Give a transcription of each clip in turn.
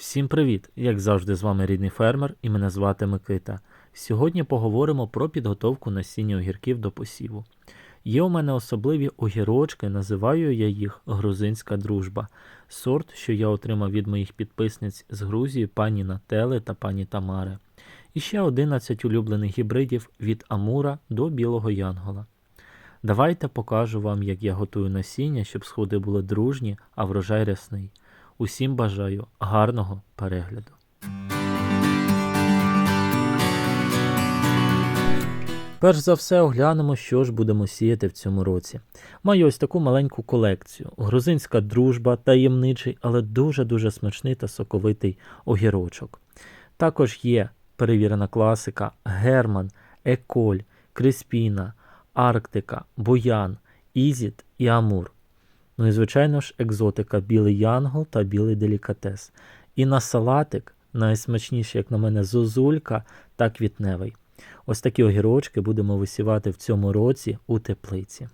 Всім привіт! Як завжди, з вами рідний фермер і мене звати Микита. Сьогодні поговоримо про підготовку насіння огірків до посіву. Є у мене особливі огірочки, називаю я їх грузинська дружба. Сорт, що я отримав від моїх підписниць з Грузії, пані Нателли та пані Тамари. І ще 11 улюблених гібридів від Амура до білого янгола. Давайте покажу вам, як я готую насіння, щоб сходи були дружні, а врожай рясний. Усім бажаю гарного перегляду. Перш за все оглянемо, що ж будемо сіяти в цьому році. Маю ось таку маленьку колекцію. Грузинська дружба, таємничий, але дуже-дуже смачний та соковитий огірочок. Також є перевірена класика Герман, Еколь, Криспіна, Арктика, Боян, Ізіт і Амур. Ну і, звичайно ж, екзотика білий янгол та білий делікатес. І на салатик найсмачніший, як на мене, зозулька та квітневий. Ось такі огірочки будемо висівати в цьому році у теплиці.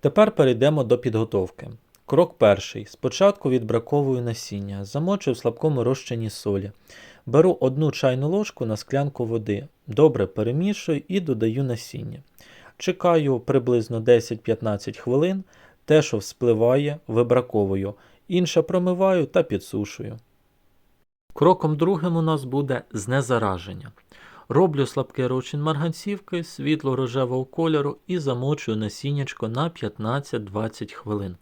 Тепер перейдемо до підготовки. Крок перший. Спочатку відбраковую насіння, замочую в слабкому розчині солі. Беру одну чайну ложку на склянку води, добре перемішую і додаю насіння. Чекаю приблизно 10-15 хвилин, те, що вспливає, вибраковую, інше промиваю та підсушую. Кроком другим у нас буде знезараження. Роблю слабкий розчин марганцівки світло-рожевого кольору і замочую насіннячко на 15-20 хвилин.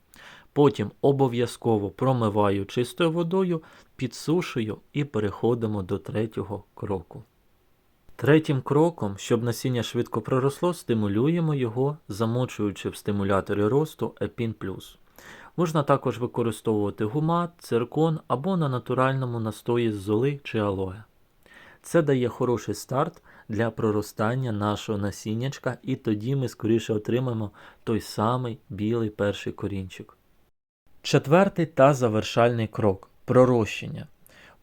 Потім обов'язково промиваю чистою водою, підсушую і переходимо до третього кроку. Третім кроком, щоб насіння швидко проросло, стимулюємо його, замочуючи в стимуляторі росту Epin Plus. Можна також використовувати гумат, циркон або на натуральному настої з золи чи алоє. Це дає хороший старт для проростання нашого насіннячка, і тоді ми скоріше отримаємо той самий білий перший корінчик. Четвертий та завершальний крок пророщення.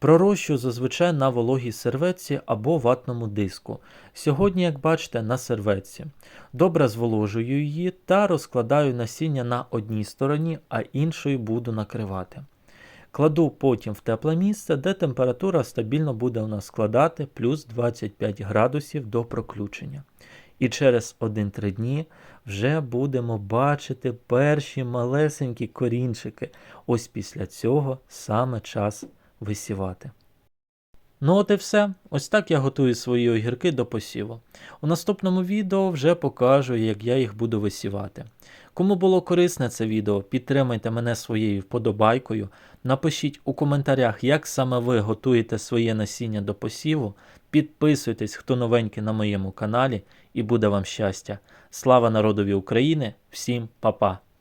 Пророщую зазвичай на вологій серветці або ватному диску. Сьогодні, як бачите, на серветці. Добре зволожую її та розкладаю насіння на одній стороні, а іншою буду накривати. Кладу потім в тепле місце, де температура стабільно буде у нас складати плюс 25 градусів до проключення. І через 1-3 дні вже будемо бачити перші малесенькі корінчики. Ось після цього саме час висівати. Ну от і все. Ось так я готую свої огірки до посіву. У наступному відео вже покажу, як я їх буду висівати. Кому було корисне це відео, підтримайте мене своєю вподобайкою. Напишіть у коментарях, як саме ви готуєте своє насіння до посіву. Підписуйтесь, хто новенький на моєму каналі, і буде вам щастя. Слава народові України! Всім па-па!